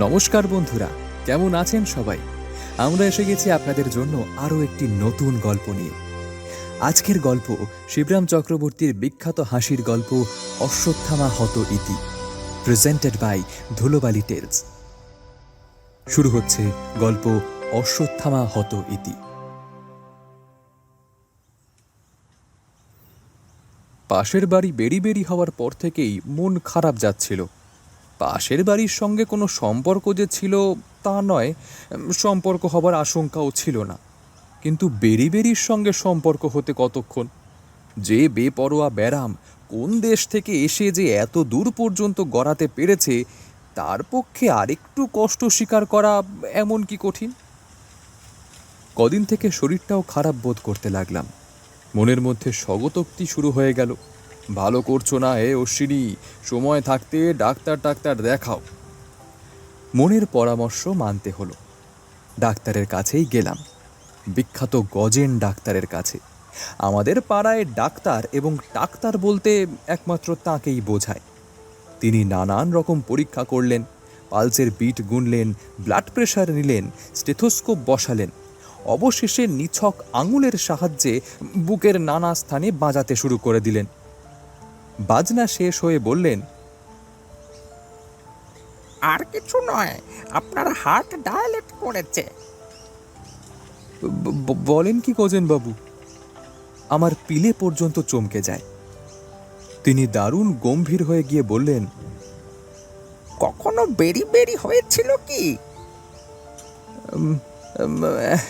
নমস্কার বন্ধুরা, কেমন আছেন সবাই? আমরা এসে গেছি আপনাদের জন্য আরও একটি নতুন গল্প নিয়ে। আজকের গল্প শিবরাম চক্রবর্তীর বিখ্যাত হাসির গল্প অশ্বত্থামা হত ইতি প্রেজেন্টেড বাই ধুলোবালি টেলস শুরু হচ্ছে গল্প অশ্বত্থামা হত ইতি। পাশের বাড়ি বেরি বেরি হওয়ার পর থেকেই মন খারাপ যাচ্ছিল। পাশের বাড়ির সঙ্গে কোনো সম্পর্ক যে ছিল তা নয়, সম্পর্ক হবার আশঙ্কাও ছিল না। কিন্তু বেরি বেরির সঙ্গে সম্পর্ক হতে কতক্ষণ? যে বেপরোয়া ব্যারাম কোন দেশ থেকে এসে যে এত দূর পর্যন্ত গড়াতে পেরেছে, তার পক্ষে আরেকটু কষ্ট স্বীকার করা এমন কি কঠিন? কদিন থেকে শরীরটাও খারাপ বোধ করতে লাগলাম। মনের মধ্যে স্বগতোক্তি শুরু হয়ে গেল। ভালো করছ না এ অশ্বিনী? সময় থাকতে ডাক্তার ডাক্তার দেখাও। মনের পরামর্শ মানতে হলো। ডাক্তারের কাছেই গেলাম। বিখ্যাত গজেন ডাক্তারের কাছে। আমাদের পাড়ায় ডাক্তার এবং ডাক্তার বলতে একমাত্র তাকেই বোঝায়। তিনি নানান রকম পরীক্ষা করলেন, পালসের বিট গুনলেন, ব্লাড প্রেশার নিলেন, স্টেথোস্কোপ বসালেন। অবশেষে নিছক আঙুলের সাহায্যে বুকের নানা স্থানে বাজাতে শুরু করে দিলেন। বাজনা শেষ হয়ে বললেন আর কিছু নয় আপনার হার্ট ডায়ালেট করেছে। "ব- ব- বলেন কি গজেন বাবু আমার পিলে পর্যন্ত চমকে যায়। তিনি দারুণ গম্ভীর হয়ে গিয়ে বললেন কখনো বেরি বেরি হয়েছিল কি? "উম, উম,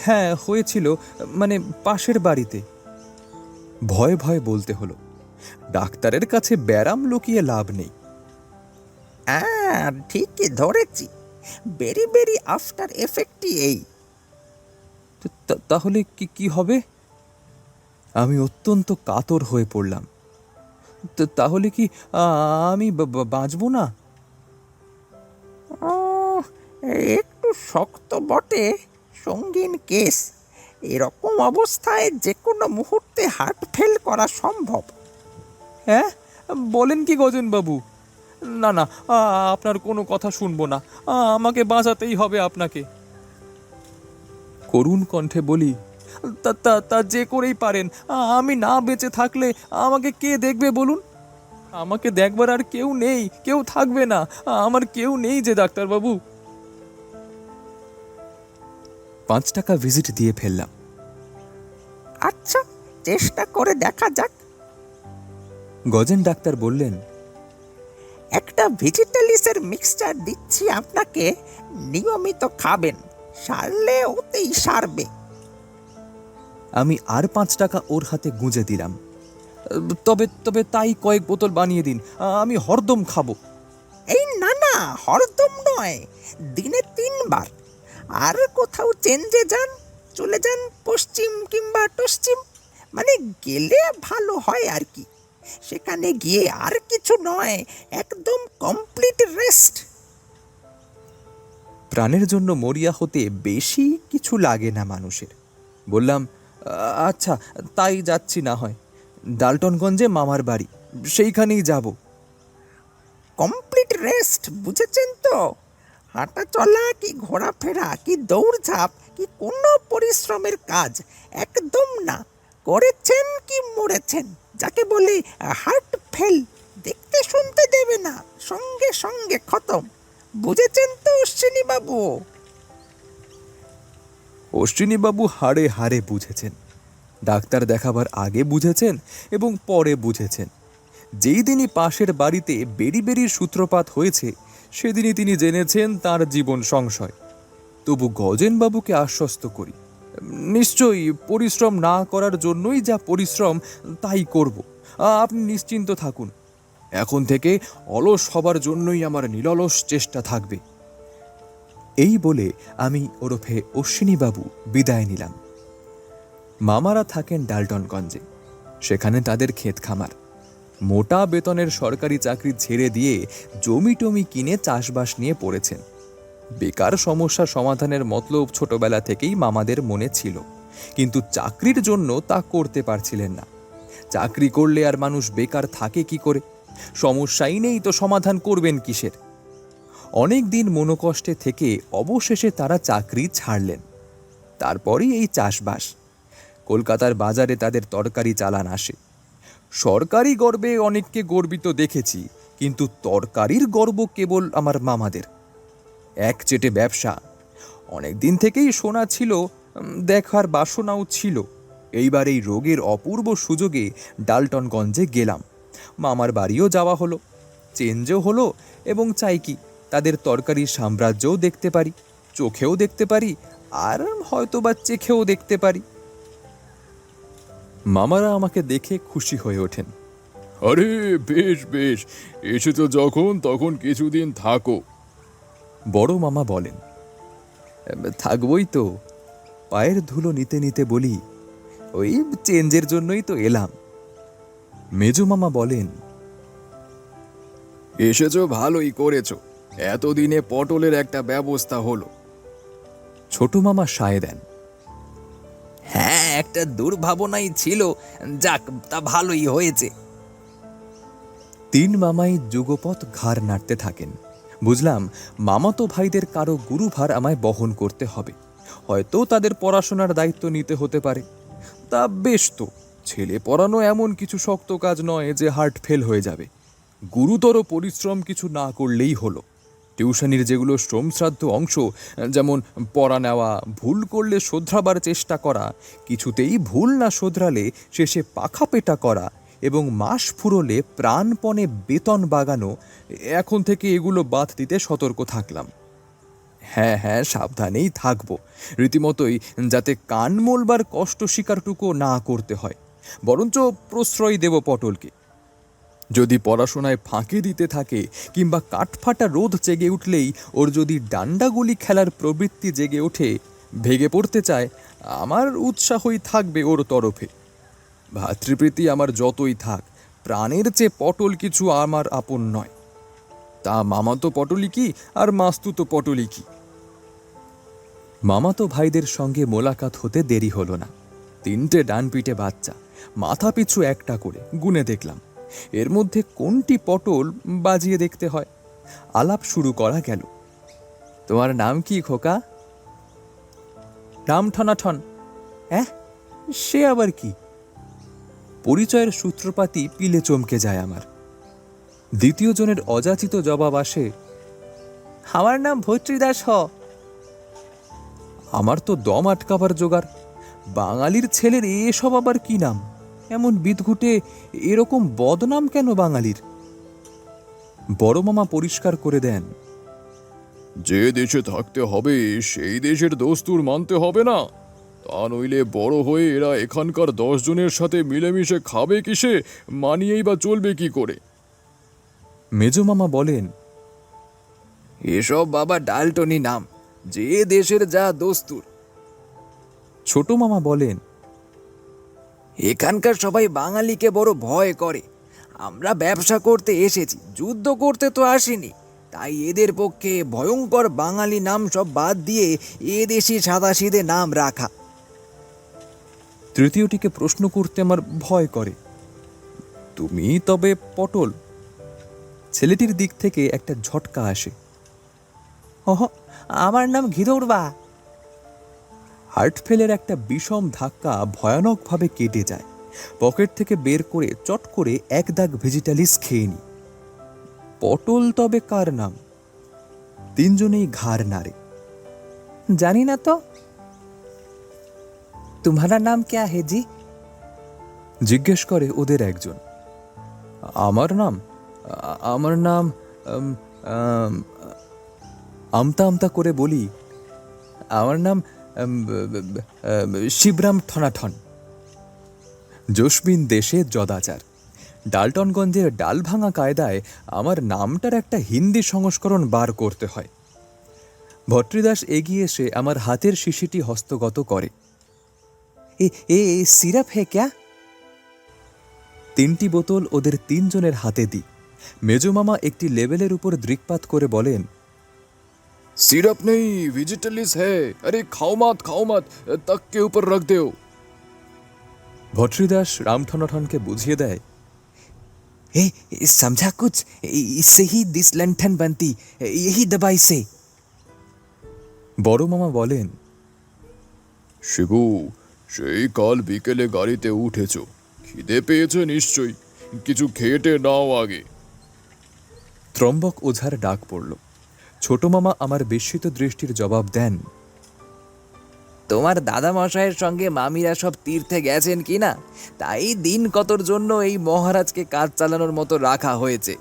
হ্যাঁ হয়েছিল মানে পাশের বাড়িতে। ভয়ে ভয়ে বলতে হলো। ডাক্তারের কাছে ব্যারাম লুকিয়ে লাভ নেই। হ্যাঁ ঠিকই ধরেছি। বেরি বেরি আফটার এফেক্টই এই। তাহলে কি কি হবে? আমি অত্যন্ত কাতর হয়ে পড়লাম। তো তাহলে কি আমি বাঁচবো না? একটু শক্ত বটে সঙ্গীন কেস। এরকম অবস্থায় যে কোনো মুহূর্তে হার্ট ফেল করা সম্ভব। হ্যাঁ? বলেন কি গজেন বাবু? না না আপনার কোনো কথা শুনব না। আমাকে বাঁচাতেই হবে আপনাকে। করুণ কণ্ঠে বলি তা তা তা যে করেই পারেন। আমি না বেঁচে থাকলে আমাকে কে দেখবে বলুন? আমাকে দেখবার আর কেউ নেই কেউ থাকবে না। আমার কেউ নেই যে ডাক্তারবাবু পাঁচ টাকা ভিজিট দিয়ে ফেললাম। আচ্ছা চেষ্টা করে দেখা যাক। গজেন ডাক্তার বললেন একটা ভেজিটালিসের মিক্সচার দিচ্ছি আপনাকে নিয়মিত খাবেন সারলে ওতেই সারবে। আমি আর পাঁচ টাকা ওর হাতে গুঁজে দিলাম। তবে তবে তাই কয়েক বোতল বানিয়ে দিন আমি হরদম খাব। এই না না হরদম নয় দিনে তিনবার। আর কোথাও চেঞ্জে যান চলে যান পশ্চিম কিংবা পশ্চিম মানে গেলে ভালো হয় আর কি। সেখানে গিয়ে আর কিছু নয় একদম কমপ্লিট রেস্ট প্রাণের জন্য মরিয়া হতে বেশি কিছু লাগে না মানুষের। বললাম আচ্ছা তাই যাচ্ছি না হয়। ডালটনগঞ্জে মামার বাড়ি সেইখানেই যাব। কমপ্লিট রেস্ট বুঝেছেন তো? হাঁটা চলা কি ঘোরাফেরা কি দৌড়ঝাঁপ কি কোনো পরিশ্রমের কাজ একদম না। করেছেন কি মরেছেন? যাকে বলে হার্ট ফেল দেখতে শুনতে দেবে না, সঙ্গে সঙ্গে খতম। বুঝেছেন তো অশ্বিনীবাবু? অশ্বিনীবাবু হাড়ে হাড়ে বুঝেছেন। ডাক্তার দেখাবার আগে বুঝেছেন এবং পরে বুঝেছেন। যেই দিনই পাশের বাড়িতে বেরি বেরির সূত্রপাত হয়েছে, সেদিনই তিনি জেনেছেন তার জীবন সংশয়। তবু গজেনবাবুকে আশ্বস্ত করি নিশ্চয়ই পরিশ্রম না করার জন্যই যা পরিশ্রম, তাই করব। আপনি নিশ্চিন্ত থাকুন। এখন থেকে অলস হবার জন্যই আমার নিরলস চেষ্টা থাকবে। এই বলে আমি ওরফে অশ্বিনীবাবু বিদায় নিলাম। মামারা থাকেন ডালটনগঞ্জে। সেখানে তাদের ক্ষেত খামার। মোটা বেতনের সরকারি চাকরি ছেড়ে দিয়ে জমি টমি কিনে চাষবাস নিয়ে পড়েছেন। বেকার সমস্যা সমাধানের মতলব ছোটবেলা থেকেই মামাদের মনে ছিল। কিন্তু চাকরির জন্য তা করতে পারছিলেন না। চাকরি করলে আর মানুষ বেকার থাকে কি করে? সমস্যাই নেই তো সমাধান করবেন কিসের? অনেক দিন মনোকষ্টে থেকে অবশেষে তারা চাকরি ছাড়লেন। তারপরেই এই চাষবাস। কলকাতার বাজারে তাদের তরকারি চালান আসে। সরকারি গর্বে অনেককে গর্বিত দেখেছি, কিন্তু তরকারির গর্ব কেবল আমার মামাদের। এক চেটে ব্যবসা। অনেক দিন থেকেই শোনা ছিল দেখার বাসনাও ছিল। এইবার এই রোগের অপূর্ব সুযোগে ডালটনগঞ্জে গেলাম। মামার বাড়িও যাওয়া হলো। চেঞ্জও হলো এবং চাই কি, তাদের তরকারির সাম্রাজ্যও দেখতে পারি, চোখেও দেখতে পারি, আর হয়তো বা চেখেও দেখতে পারি। মামারা আমাকে দেখে খুশি হয়ে ওঠেন। আরে, বেশ বেশ। এসেছ যখন, তখন কিছুদিন থাকো। বড় মামা বলেন "এম, থাকবই তো পায়ের ধুলো নিতে নিতে বলি ওই চেঞ্জের জন্যই তো এলাম। মেজো মামা বলেন এসেছ ভালোই করেছ এতদিনে পটলের একটা ব্যবস্থা হলো। ছোট মামা সায় দেন হ্যাঁ একটা দুর্ভাবনাই ছিল যাক তা ভালোই হয়েছে। তিন মামাই যুগপথ ঘাড় নাড়তে থাকেন। বুঝলাম, মামাতো ভাইদের কারও গুরুভার আমায় বহন করতে হবে। হয়তো তাদের পড়াশোনার দায়িত্ব নিতে হতে পারে। তা বেশ তো, ছেলে পড়ানো এমন কিছু শক্ত কাজ নয় যে হার্ট ফেল হয়ে যাবে। গুরুতর পরিশ্রম কিছু না করলেই হলো। টিউশনির যেগুলো শ্রমশ্রাদ্ধ অংশ, যেমন পড়া নেওয়া, ভুল করলে শোধরাবার চেষ্টা করা, কিছুতেই ভুল না শোধরালে শেষে পাখা পেটা করা এবং মাস ফুরোলে প্রাণপণে বেতন বাগানো, এখন থেকে এগুলো বাদ দিতে সতর্ক থাকলাম। হ্যাঁ হ্যাঁ সাবধানেই থাকব। রীতিমতোই যাতে কান মোলবার কষ্ট স্বীকারটুকু না করতে হয়। বরঞ্চ প্রশ্রয় দেব পটলকে। যদি পড়াশোনায় ফাঁকি দিতে থাকে কিংবা কাঠফাটা রোদ জেগে উঠলেই ওর যদি ডান্ডাগুলি খেলার প্রবৃত্তি জেগে ওঠে, ভেগে পড়তে চায়, আমার উৎসাহই থাকবে ওর তরফে। ভাতৃপ্রীতি আমার যতই থাক, প্রাণের চেয়ে পটল কিছু আমার আপন নয়। তা মামাতো পটলই কি আর মাস্তুতো পটলই কি? মামাতো ভাইদের সঙ্গে মোলাকাত হতে দেরি হলো না। তিনটে ডান পিঠে বাচ্চা, মাথা পিছু একটা করে গুনে দেখলাম। এর মধ্যে কোনটি পটল বাজিয়ে দেখতে হয়? আলাপ শুরু করা গেল। তোমার নাম কি খোকা? রাম ঠনাঠন হ্যাঁ সে আবার কি? পরিচয়ের সূত্রপাতি পিলে চমকে যায় আমার। দ্বিতীয় জনের অযাচিত জবাব আসে, আমার নাম ভৈত্রীদাস হ। আমার তো দম আটকাবার জোগাড়। বাঙালির ছেলের এসব আবার কি নাম? এমন বিদঘুটে এরকম বদনাম কেন বাঙালির? বড় মামা পরিষ্কার করে দেন, যে দেশে থাকতে হবে, সেই দেশের দস্তুর মানতে হবে না। তা নইলে বড় হয়ে এরা এখানকার দশ জনের সাথে মিলেমিশে খাবে কিসে? মানিয়েই বা চলবে কি করে? মেজো মামা বলেন এসব বাবা ডালটনি নাম যে দেশের যা দস্তুর। ছোট মামা বলেন এখানকার সবাই বাঙালিকে বড় ভয় করে। আমরা ব্যবসা করতে এসেছি যুদ্ধ করতে তো আসিনি। তাই এদের পক্ষে ভয়ঙ্কর বাঙালি নাম সব বাদ দিয়ে এ দেশি সাদাসিদে নাম রাখা। তৃতীয়টিকে প্রশ্ন করতে আমার ভয় করে। তুমি তবে পটল। ছেলেটির দিক থেকে একটা ঝটকা আসে। ওহ আমার নাম ঘিদৌড়বা হার্ট ফেলের একটা বিষম ধাক্কা ভয়ানকভাবে কেটে যায়। পকেট থেকে বের করে চট করে এক দাগ ভেজিটালিস খেয়ে নি পটল তবে কার নাম? তিনজনেই ঘাড় নাড়ে। জানি না তো। তোমারা নাম ক্যা হে জি জিজ্ঞেস করে ওদের একজন। আমার নাম? আমার নাম আমতা আমতা করে বলি, আমার নাম শিবরাম ঠনাঠন। জসমিন দেশে যদাচার। ডালটনগঞ্জের ডাল ভাঙা কায়দায় আমার নামটার একটা হিন্দি সংস্করণ বার করতে হয়। ভট্টদাস এগিয়ে এসে আমার হাতের শিশিটি হস্তগত করে। এ সিরাপ হে ক্যা? তিনটি বোতল ওদের তিনজনের হাতে দিই মেজমামা একটি লেবেলের উপর দৃকপাত করে বলেন সিরাপ নেই ভেজিটেলিস হ্যাঁ আরে খাও মাত খাও মাত তাক কে উপর রাখ দেও। ভট্রিদাস রামঠনঠনকে বুঝিয়ে দেয় হে সমঝা কুচ ইসে হি দিস লণ্ঠন বান্তি ইহি দবাই সে। বড় মামা বলেন শিবু সেই কাল বিকেলে গাড়িতে উঠেছ। খিদে পেয়েছে নিশ্চয়ই। কিছু খেটে নাও আগে। ত্রম্বক ওঝার ডাক পড়ল। ছোট মামা আমার বিস্মিত দৃষ্টির জবাব দেন তোমার দাদা মশাইয়ের সঙ্গে মামিরা সব তীর্থে গেছেন কি না? তাই দিন কতর জন্য এই মহারাজকে কাজ চালানোর মতো রাখা হয়েছে।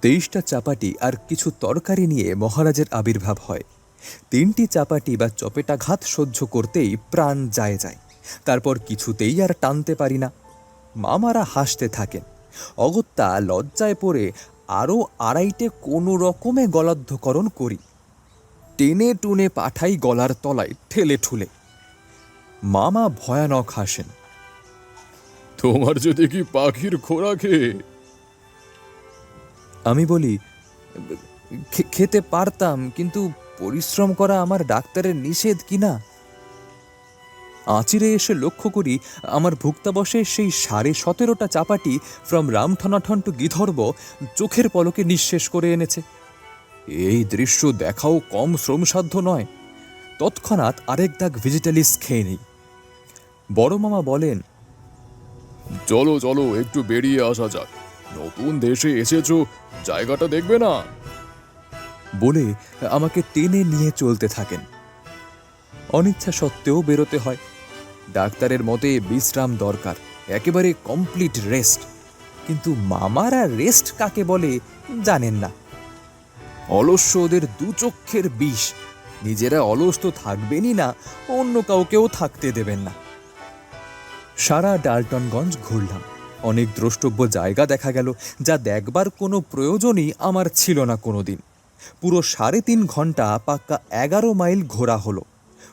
তেইশটা চাপাটি আর কিছু তরকারি নিয়ে মহারাজের আবির্ভাব হয়। তিনটি চাপাটি বা চপেটাঘাত সহ্য করতেই প্রাণ যায় যায়। তারপর কিছুতেই আর টানতে পারি না। মামারা হাসতে থাকেন। অগত্যা লজ্জায় পড়ে আরও আড়াইটে কোনো রকমে গলাধ্যকরণ করি। টেনে টুনে পাঠাই গলার তলায় ঠেলে ঠুলে। মামা ভয়ানক হাসেন। তোমার যদি কি পাখির খোরাকে আমি বলি "খে- খেতে পারতাম কিন্তু পরিশ্রম করা আমার ডাক্তারের নিষেধ কিনা? আঁচিরে এসে লক্ষ্য করি আমার ভুক্তাবশে সেই সাড়ে সতেরোটা চাপাটি ফ্রম রামঠনাঠন টু গিধর্ব চোখের পলকে নিঃশেষ করে এনেছে। এই দৃশ্য দেখাও কম শ্রমসাধ্য নয়। তৎক্ষণাৎ আরেক দাগ ভেজিটালিস খেয়ে নিই। বড় মামা বলেন, চলো চলো, একটু বেরিয়ে আসা যাক। নতুন দেশে এসেছ, জায়গাটা দেখবে না? বলে আমাকে টেনে নিয়ে চলতে থাকেন। অনিচ্ছা সত্ত্বেও বেরোতে হয়। ডাক্তারের মতে বিশ্রাম দরকার, একেবারে কমপ্লিট রেস্ট। কিন্তু মামারা রেস্ট কাকে বলে জানেন না। অলস্য ওদের দু চক্ষের বিষ, নিজেরা অলস তো থাকবেনই না, অন্য কাউকেও থাকতে দেবেন না। সারা ডালটনগঞ্জ ঘুরলাম, অনেক দ্রষ্টব্য জায়গা দেখা গেল, যা দেখবার কোনো প্রয়োজনই আমার ছিল না কোনোদিন। পুরো সাড়ে তিন ঘণ্টা পাক্কা এগারো মাইল ঘোরা হলো।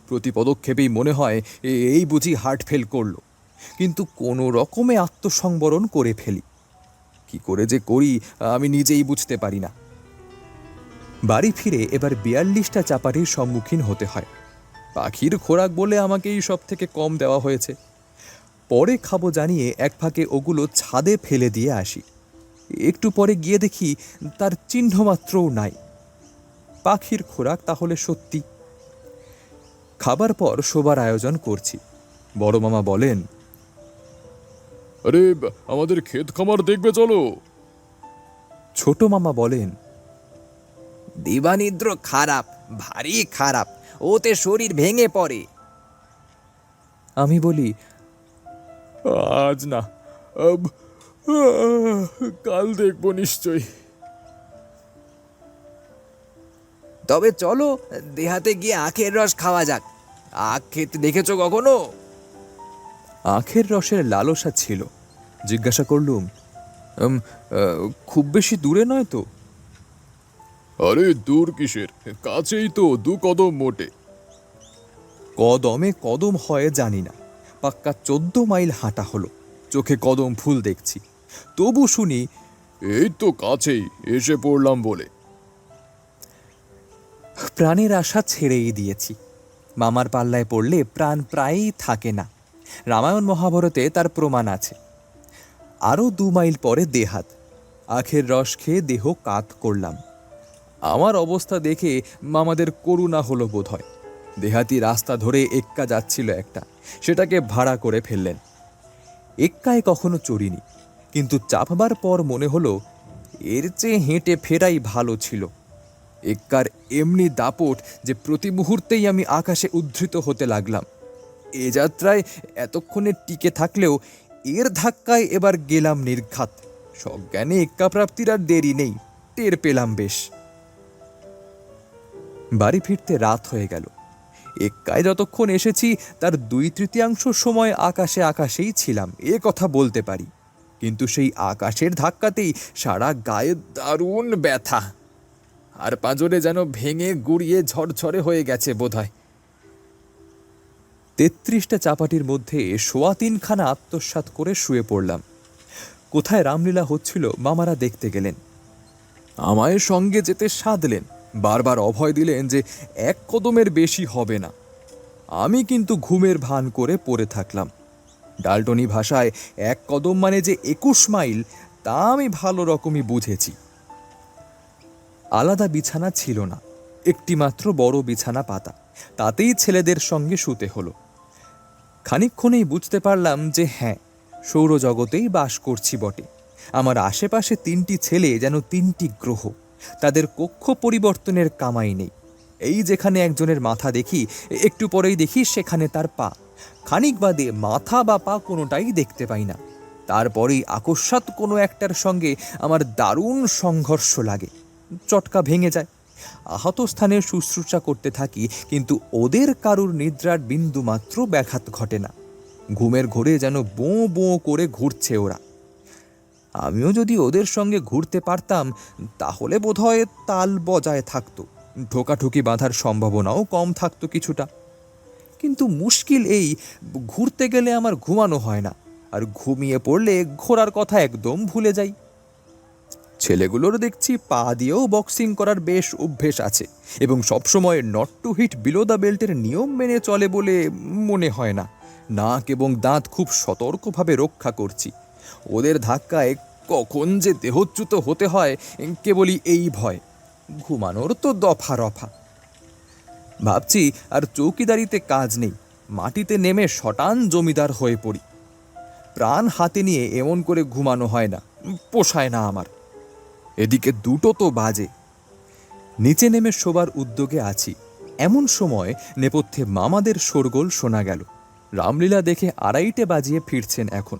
প্রতি পদক্ষেপেই মনে হয় এই বুঝি হার্ট ফেল করল। কিন্তু কোনো রকমে আত্মসংবরণ করে ফেলি। কি করে যে করি, আমি নিজেই বুঝতে পারি না। বাড়ি ফিরে এবার বিয়াল্লিশটা চাপাটির সম্মুখীন হতে হয়। পাখির খোরাক বলে আমাকেই সব থেকে কম দেওয়া হয়েছে। পরে খাব জানিয়ে এক ফাঁকে ওগুলো ছাদে ফেলে দিয়ে আসি। একটু পরে গিয়ে দেখি তার চিহ্নমাত্রও নাই। পাখির খোরাক তাহলে সত্যি। খাবার পর শোবার আয়োজন করছি। বড় মামা বলেন আরে আমাদের ক্ষেত খামার দেখবে চলো। ছোট মামা বলেন দিবানিদ্র খারাপ ভারী খারাপ ওতে শরীর ভেঙে পড়ে। আমি বলি আজ না কাল দেখব নিশ্চয়ই। তবে চলো দেহাতে গিয়ে আখের রস খাওয়া যাক। আখ খেতে দেখেছ কখনো? আখের রসের লালসা ছিল। জিজ্ঞাসা করলুম খুব বেশি দূরে নয় তো? আরে দূর কিসের? কাছেই তো দু কদম মোটে। কদমে কদম হয় জানি না। পাক্কা চোদ্দ মাইল হাঁটা হলো। চোখে কদম ফুল দেখছি। তবু শুনি এই তো কাছেই এসে পড়লাম বলে। প্রাণের আশা ছেড়েই দিয়েছি। মামার পাল্লায় পড়লে প্রাণ প্রায়ই থাকে না। রামায়ণ মহাভারতে তার প্রমাণ আছে। আরও দু মাইল পরে দেহাত। আখের রস খেয়ে দেহ কাত করলাম। আমার অবস্থা দেখে মামাদের করুণা হলো বোধ হয়। দেহাতি রাস্তা ধরে এক্কা যাচ্ছিল একটা। সেটাকে ভাড়া করে ফেললেন। এক্কায় কখনো চড়িনি। কিন্তু চাপবার পর মনে হলো, এর চেয়ে হেঁটে ফেরাই ভালো ছিল। এক্কার এমনি দাপট যে প্রতি মুহূর্তেই আমি আকাশে উদ্ধৃত হতে লাগলাম। এ যাত্রায় এতক্ষণে টিকে থাকলেও এর ধাক্কায় এবার গেলাম নির্ঘাত। সজ্ঞানে প্রাপ্তির আর দেরি নেই, টের পেলাম বেশ। বাড়ি ফিরতে রাত হয়ে গেল। এক্কায় যতক্ষণ এসেছি, তার দুই তৃতীয়াংশ সময় আকাশে আকাশেই ছিলাম, এ কথা বলতে পারি। কিন্তু সেই আকাশের ধাক্কাতেই সারা গায়ে দারুণ ব্যথা। আর পাঁজরে যেন ভেঙে গুড়িয়ে ঝরঝরে হয়ে গেছে বোধহয়। তেত্রিশটা চাপাটির মধ্যে সোয়া তিনখানা আত্মসাৎ করে শুয়ে পড়লাম। কোথায় রামলীলা হচ্ছিল মামারা দেখতে গেলেন। আমায় সঙ্গে যেতে সাধলেন, বারবার অভয় দিলেন যে এক কদমের বেশি হবে না। আমি কিন্তু ঘুমের ভান করে পড়ে থাকলাম। ডালটনি ভাষায়, এক কদম মানে যে একুশ মাইল, তা আমি ভালো রকমই বুঝেছি। আলাদা বিছানা ছিল না, একটিমাত্র বড় বিছানা পাতা। তাতেই ছেলেদের সঙ্গে শুতে হলো। খানিকক্ষণেই বুঝতে পারলাম যে হ্যাঁ সৌরজগতেই বাস করছি বটে। আমার আশেপাশে তিনটি ছেলে যেন তিনটি গ্রহ, তাদের কক্ষ পরিবর্তনের কামাই নেই। এই যেখানে একজনের মাথা দেখি, একটু পরেই দেখি সেখানে তার পা। খানিক বাদে মাথা বা পা কোনোটাই দেখতে পাই না। তারপরেই আকস্মাৎ কোনো একটার সঙ্গে আমার দারুণ সংঘর্ষ লাগে। চটকা ভেঙে যায়। আহত স্থানে শুশ্রূষা করতে থাকি, কিন্তু ওদের কারুর নিদ্রার বিন্দু মাত্র ব্যাঘাত ঘটে না। ঘুমের ঘোরে যেন বোঁ বোঁ করে ঘুরছে ওরা। আমিও যদি ওদের সঙ্গে ঘুরতে পারতাম, তাহলে বোধহয় তাল বজায় থাকতো। ঠোকাঠুকি বাঁধার সম্ভাবনাও কম থাকতো কিছুটা। কিন্তু মুশকিল এই, ঘুরতে গেলে আমার ঘুমানো হয় না। আর ঘুমিয়ে পড়লে ঘোরার কথা একদম ভুলে যাই। ছেলেগুলোর দেখছি পা দিয়েও বক্সিং করার বেশ অভ্যেস আছে এবং সবসময় not to hit below the বেল্টের নিয়ম মেনে চলে বলে মনে হয় না। নাক এবং দাঁত খুব সতর্কভাবে রক্ষা করছি। ওদের ধাক্কায় কখন যে দেহচ্যুত হতে হয়, কেবলই এই ভয়। ঘুমানোর তো দফা রফা। ভাবছি, আর চৌকিদারিতে কাজ নেই। মাটিতে নেমে শটান জমিদার হয়ে পড়ি। প্রাণ হাতে নিয়ে এমন করে ঘুমানো হয় না, পোষায় না আমার। এদিকে দুটো তো বাজে। নিচে নেমে শোবার উদ্যোগে আছি। এমন সময় নেপথ্যে মামাদের শোরগোল শোনা গেল। রামলীলা দেখে আড়াইটে বাজিয়ে ফিরছেন এখন।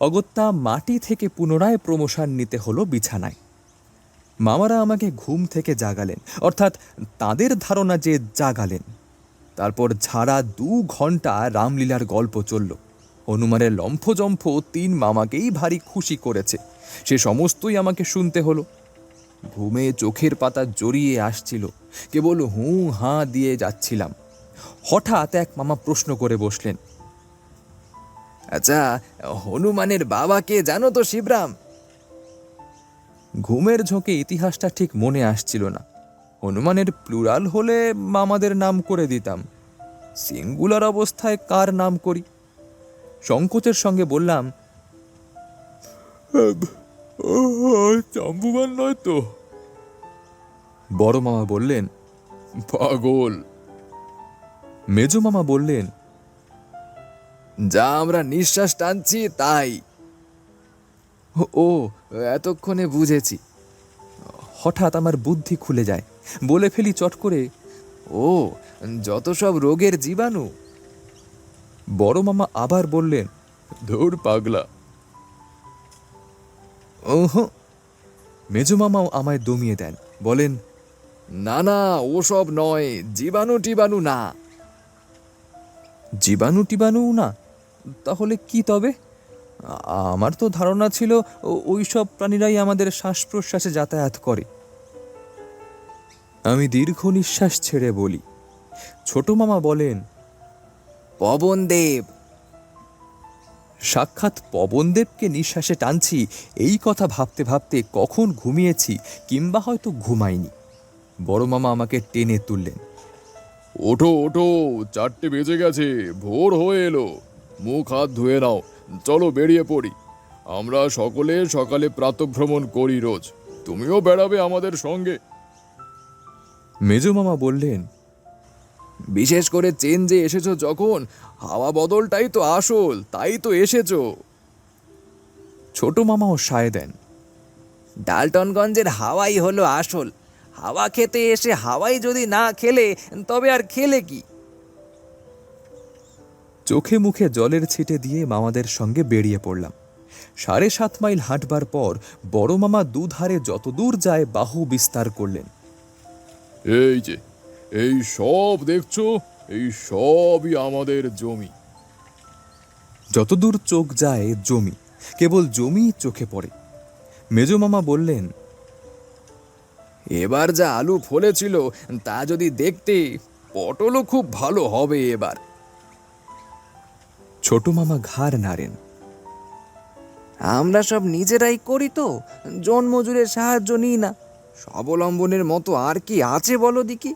অগত্যা মাটি থেকে পুনরায় প্রমোশন নিতে হলো বিছানায়। মামারা আমাকে ঘুম থেকে জাগালেন, অর্থাৎ তাদের ধারণা যে জাগালেন। তারপর ঝাড়া দু ঘণ্টা রামলীলার গল্প চলল। হনুমানের লম্ফজম্ফ তিন মামাকেই ভারী খুশি করেছে। সে সমস্তই আমাকে শুনতে হলো। ঘুমে চোখের পাতা জড়িয়ে আসছিল, কেবল হু হাঁ দিয়ে যাচ্ছিলাম। হঠাৎ এক মামা প্রশ্ন করে বসলেন আচ্ছা হনুমানের বাবাকে জানো তো শিবরাম? ঘুমের ঝোঁকে ইতিহাসটা ঠিক মনে আসছিল না। হনুমানের প্লুরাল হলে মামাদের নাম করে দিতাম। সিঙ্গুলার অবস্থায় কার নাম করি? সংকোচের সঙ্গে বললাম চাম্বুবান নয় তো। বড় মামা বললেন, পাগল। মেজ মামা বললেন, যা আমরা নিঃশ্বাস টানছি, তাই। ও, এতক্ষণে বুঝেছি। হঠাৎ আমার বুদ্ধি খুলে যায়। বলে ফেলি চট করে, ও, যত সব রোগের জীবাণু। বড় মামা আবার বললেন, ধুর পাগলা ওহ। মেজো মামাও আমায় দমিয়ে দেন, বলেন, না না, ওসব নয়, জীবাণু টিবাণু না। জীবাণু টিবাণু না? তাহলে কি তবে? আমার তো ধারণা ছিল ওই সব প্রাণীরাই আমাদের শ্বাস প্রশ্বাসে যাতায়াত করে। আমি দীর্ঘ নিঃশ্বাস ছেড়ে বলি, ছোট মামা বলেন, পবনদেব সাক্ষাৎ পবনদেবকে নিঃশ্বাসে টানছি এই কথা ভাবতে ভাবতে কখন ঘুমিয়েছি কিংবা হয়তো ঘুমাইনি। বড় মামা আমাকে টেনে তুললেন। ওঠো ওঠো চারটে বেজে গেছে ভোর হয়ে এলো। মুখ হাত ধুয়ে নাও চলো বেরিয়ে পড়ি। আমরা সকলে সকালে প্রাতভ্রমণ করি রোজ। তুমিও বেড়াবে আমাদের সঙ্গে। মেজো মামা বললেন বিশেষ করে চেঞ্জে এসেছ যখন, হাওয়া বদলটাই তো আসল, তাই তো এসেছ। ছোট মামাও সায় দেন। ডালটনগঞ্জের হাওয়াই হলো আসল। হাওয়া খেতে এসে হাওয়াই যদি না খেলে, তবে আর খেলে কি? চোখে মুখে জলের ছিটে দিয়ে মামাদের সঙ্গে বেরিয়ে পড়লাম। সাড়ে সাত মাইল হাঁটবার পর বড় মামা দুধারে যতদূর যায় বাহু বিস্তার করলেন। এই যে এই সব দেখছ? এই সবই আমাদের জমি। যতদূর চোখ যায় জমি কেবল জমি চোখে পড়ে। মেজো মামা বললেন এবার যা আলু ফলেছিল তা যদি দেখতে পটলও খুব ভালো হবে এবার। ছোট মামা ঘাড় নাড়েন। আমরা সব নিজেরাই করি তো জন্মজুরের সাহায্য নিই না। স্বাবলম্বনের মতো আর কি আছে বলো দেখি।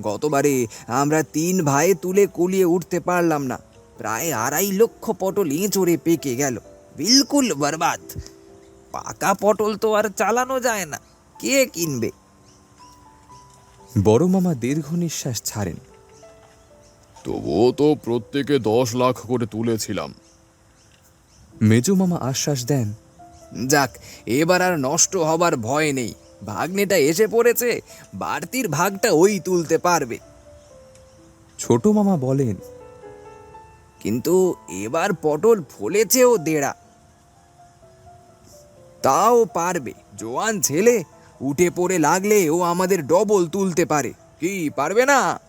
গতবারে আমরা তিন ভাই তুলে কুলিয়ে উঠতে পারলাম না। প্রায় আড়াই লক্ষ পটল এঁচড়ে পেকে গেল। বিলকুল বরবাদ। পাকা পটল তো আর চালানো যায় না। কে কিনবে? বড় মামা দীর্ঘ নিঃশ্বাস ছাড়েন। তবুও তো প্রত্যেকে দশ লাখ করে তুলেছিলাম। মেজো মামা আশ্বাস দেন যাক এবার আর নষ্ট হবার ভয় নেই। ভাগ্নেটা এসে পড়েছে বাড়তির ভাগটা ওই তুলতে পারবে। ছোট মামা বলেন কিন্তু এবার পটল ফলেছে ও দেড়া। তাও পারবে। জোয়ান ছেলে উঠে পড়ে লাগলে ও আমাদের ডবল তুলতে পারে। কি পারবে না?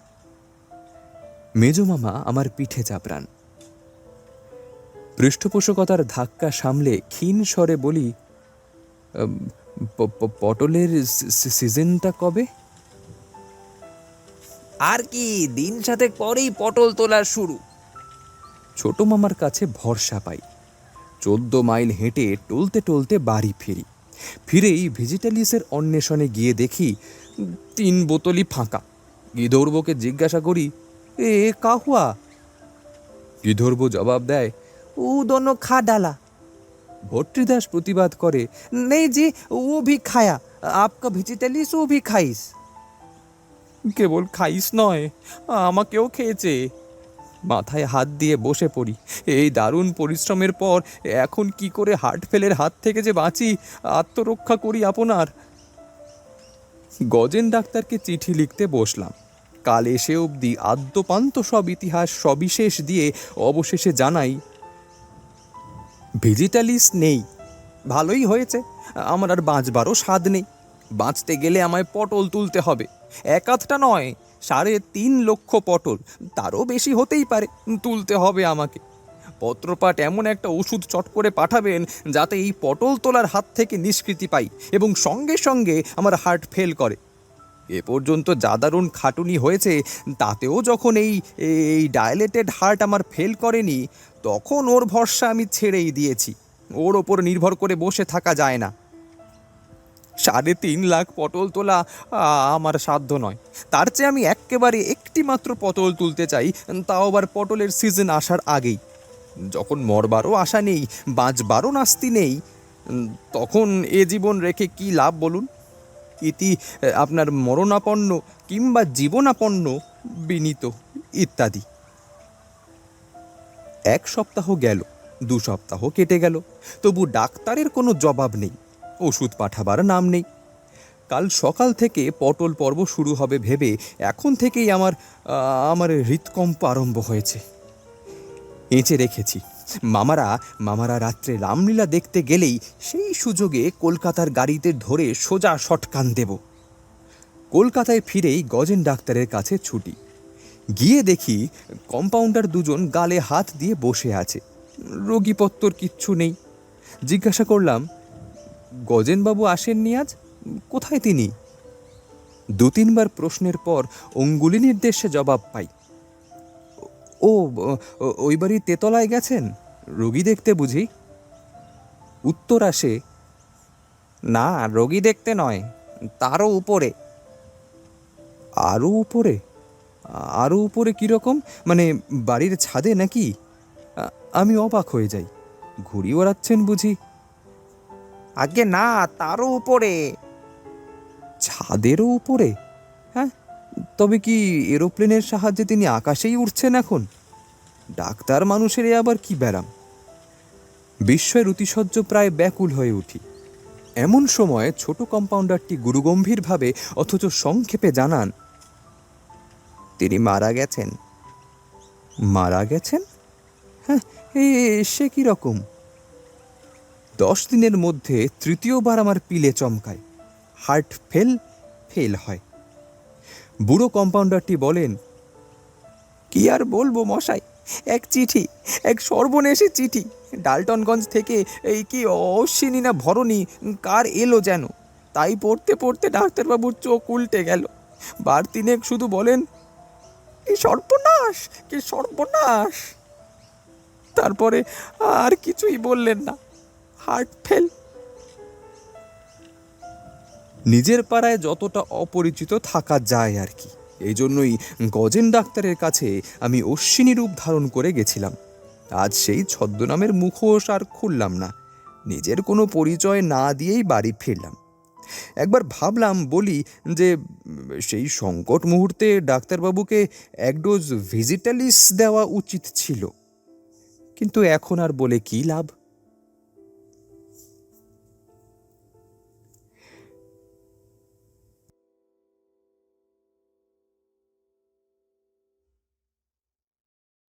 মেজো মামা আমার পিঠে চাপড়ান। পৃষ্ঠপোষকতার ধাক্কা সামলে ক্ষীণ স্বরে বলি "উম, প- প- পটলের সিজনটা কবে? আর কি দিন সাথে পরেই পটল তোলা শুরু। ছোট মামার কাছে ভরসা পাই। চোদ্দ মাইল হেঁটে টলতে টলতে বাড়ি ফিরি। ফিরেই ভেজিটালিসের অন্বেষণে গিয়ে দেখি তিন বোতলই ফাঁকা। গিধর্বকে জিজ্ঞাসা করি এ কাহুয়া? গিধর্ব জবাব দেয় ও দোনো খা ডালা ভট্টীদাস প্রতিবাদ করে, নেই জি, ও ভি খায়া, আপকা ভেজিটালিস ও ভি খাইস। কেবল খাইস নয়, আমাকেও খেয়েছে। মাথায় হাত দিয়ে বসে পড়ি। এই দারুণ পরিশ্রমের পর এখন কি করে হার্ট ফেলের হাত থেকে যে বাঁচি, আত্মরক্ষা করি আপনার? গজেন ডাক্তারকে চিঠি লিখতে বসলাম। কাল এসে অবধি আদ্যপান্ত সব ইতিহাস সবিশেষ দিয়ে অবশেষে জানাই ভেজিটালিস নেই। ভালোই হয়েছে। আমার আর বাঁচবারও স্বাদ নেই। বাঁচতে গেলে আমায় পটল তুলতে হবে। এক আধটা নয়, সাড়ে তিন লক্ষ পটল। তারও বেশি হতেই পারে। তুলতে হবে আমাকে। পত্রপাঠ এমন একটা ওষুধ চট করে পাঠাবেন, যাতে এই পটল তোলার হাত থেকে নিষ্কৃতি পাই এবং সঙ্গে সঙ্গে আমার হার্ট ফেল করে। এ পর্যন্ত যা দারুণ খাটুনি হয়েছে, তাতেও যখন এই এই ডায়ালেটেড হার্ট আমার ফেল করেনি তখন ওর ভরসা আমি ছেড়েই দিয়েছি। ওর ওপর নির্ভর করে বসে থাকা যায় না। সাড়ে তিন লাখ পটল তোলা আমার সাধ্য নয়। তার চেয়ে আমি এক্কেবারে একটি মাত্র পটল তুলতে চাই, তাও আবার পটলের সিজন আসার আগেই। যখন মরবারও আশা নেই, বাঁচবারও নাস্তি নেই, তখন এ জীবন রেখে কি লাভ বলুন? ইতি আপনার মরণাপন্ন কিংবা জীবনাপন্ন, বিনীত ইত্যাদি। এক সপ্তাহ গেল, দু সপ্তাহ কেটে গেল, তবু ডাক্তারের কোনো জবাব নেই, ওষুধ পাঠাবার নাম নেই। কাল সকাল থেকে পটল পর্ব শুরু হবে ভেবে এখন থেকেই আমার আমার হৃৎকম্প আরম্ভ হয়েছে। এঁচে রেখেছি। মামারা মামারা রাত্রে রামলীলা দেখতে গেলেই সেই সুযোগে কলকাতার গাড়িতে ধরে সোজা শটকান দেব। কলকাতায় ফিরেই গজেন ডাক্তারের কাছে ছুটি। গিয়ে দেখি কম্পাউন্ডার দুজন গালে হাত দিয়ে বসে আছে। রোগীপত্তর কিচ্ছু নেই। জিজ্ঞাসা করলাম, গজেনবাবু আসেননি আজ? কোথায় তিনি? দু তিনবার প্রশ্নের পর অঙ্গুলি নির্দেশে জবাব পাই। ও ওই বাড়ি তেতলায় গেছেন? রোগী দেখতে বুঝি? উত্তর আসে, না, রোগী দেখতে নয়, তারও উপরে। আরও উপরে? আরও উপরে কীরকম? মানে বাড়ির ছাদে নাকি? আমি অবাক হয়ে যাই। ঘুড়ি ওড়াচ্ছেন বুঝি। আগে না তারও উপরে। ছাদেরও উপরে? হ্যাঁ তবে কি এরোপ্লেনের সাহায্যে তিনি আকাশেই উঠছেন এখন? ডাক্তার মানুষের এ আবার কি ব্যারাম? বিস্ময়ের অতিশয্য প্রায় ব্যাকুল হয়ে উঠি। এমন সময় ছোট কম্পাউন্ডারটি গুরুগম্ভীরভাবে অথচ সংক্ষেপে জানান তিনি মারা গেছেন। মারা গেছেন? হ্যাঁ সে কি রকম? দশ দিনের মধ্যে তৃতীয়বার আমার পিলে চমকায়। হার্ট ফেল ফেল হয়। বুড়ো কম্পাউন্ডারটি বলেন, কি আর বলব মশাই, এক চিঠি, এক সর্বনেশী চিঠি। ডালটনগঞ্জ থেকে এই কি অশ্বিনী না ভরণী, কার এলো যেন? তাই পড়তে পড়তে ডাক্তারবাবুর চোখ উল্টে গেল। বার তিনেক শুধু বলেন কি সর্বনাশ কি সর্বনাশ। তারপরে আর কিছুই বললেন না। হার্ট ফেল নিজের পাড়ায় যতটা অপরিচিত থাকা যায় আর কি। এই জন্যই গজেন ডাক্তারের কাছে আমি অশ্বিনী রূপ ধারণ করে গেছিলাম। আজ সেই ছদ্মনামের মুখোশ আর খুললাম না। নিজের কোনো পরিচয় না দিয়েই বাড়ি ফিরলাম। একবার ভাবলাম, বলি যে, সেই সংকট মুহূর্তে ডাক্তারবাবুকে এক ডোজ ভিজিটালিস দেওয়া উচিত ছিল। কিন্তু এখন আর বলে কী লাভ?